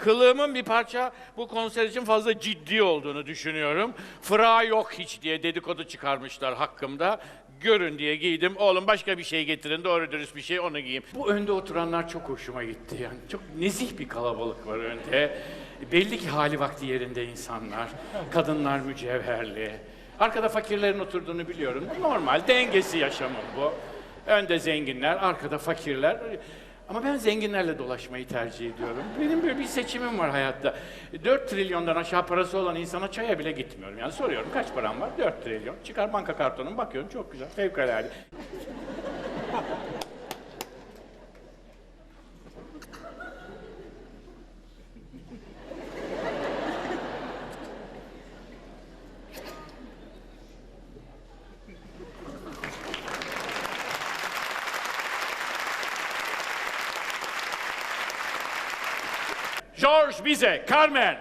kılığımın bir parça bu konser için fazla ciddi olduğunu düşünüyorum. Fıra yok hiç diye dedikodu çıkarmışlar hakkımda. Görün diye giydim. Oğlum başka bir şey getirin, doğru dürüst bir şey onu giyeyim. Bu önde oturanlar çok hoşuma gitti. Yani çok nezih bir kalabalık var önde. Belli ki hali vakti yerinde insanlar. Kadınlar mücevherli. Arkada fakirlerin oturduğunu biliyorum. Normal, dengesi yaşamım bu. Önde zenginler, arkada fakirler. Ama ben zenginlerle dolaşmayı tercih ediyorum. Benim böyle bir seçimim var hayatta. 4 trilyondan aşağı parası olan insana çaya bile gitmiyorum. Yani soruyorum kaç param var? 4 trilyon. Çıkar banka kartonunu bakıyorum çok güzel, fevkalade. George Bize, Carmen.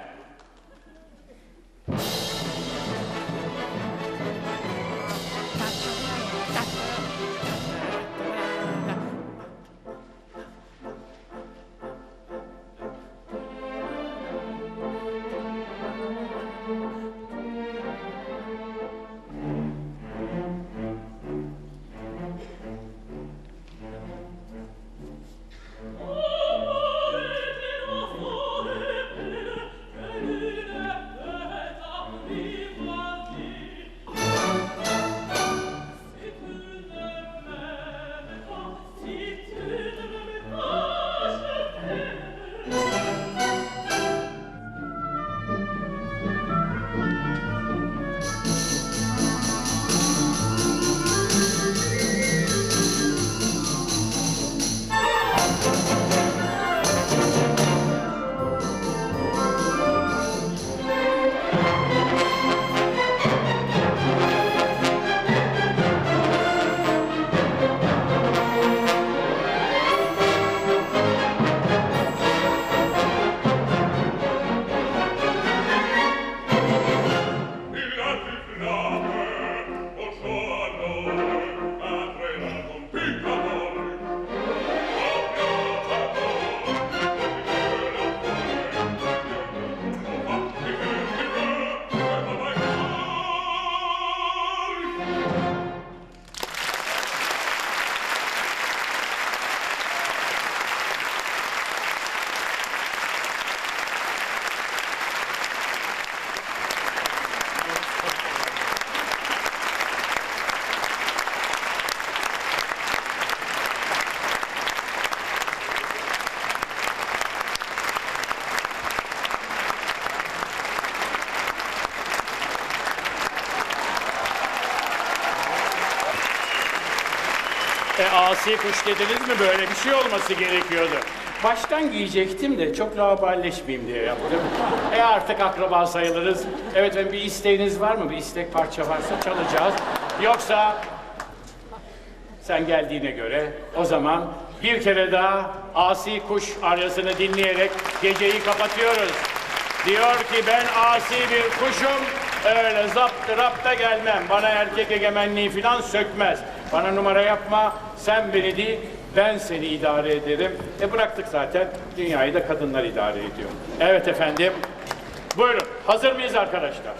Asi kuş dediniz mi böyle bir şey olması gerekiyordu. Baştan giyecektim de çok laballeşmeyeyim diye yaptım. E artık akraba sayılırız. Evet efendim bir isteğiniz var mı? Bir istek parça varsa çalacağız. Yoksa sen geldiğine göre o zaman bir kere daha asi kuş aryasını dinleyerek geceyi kapatıyoruz. Diyor ki ben asi bir kuşum, öyle zaptı rapta gelmem. Bana erkek egemenliği falan sökmez. Bana numara yapma, sen beni değil, ben seni idare ederim. E bıraktık zaten, dünyayı da kadınlar idare ediyor. Evet efendim, buyurun. Hazır mıyız arkadaşlar?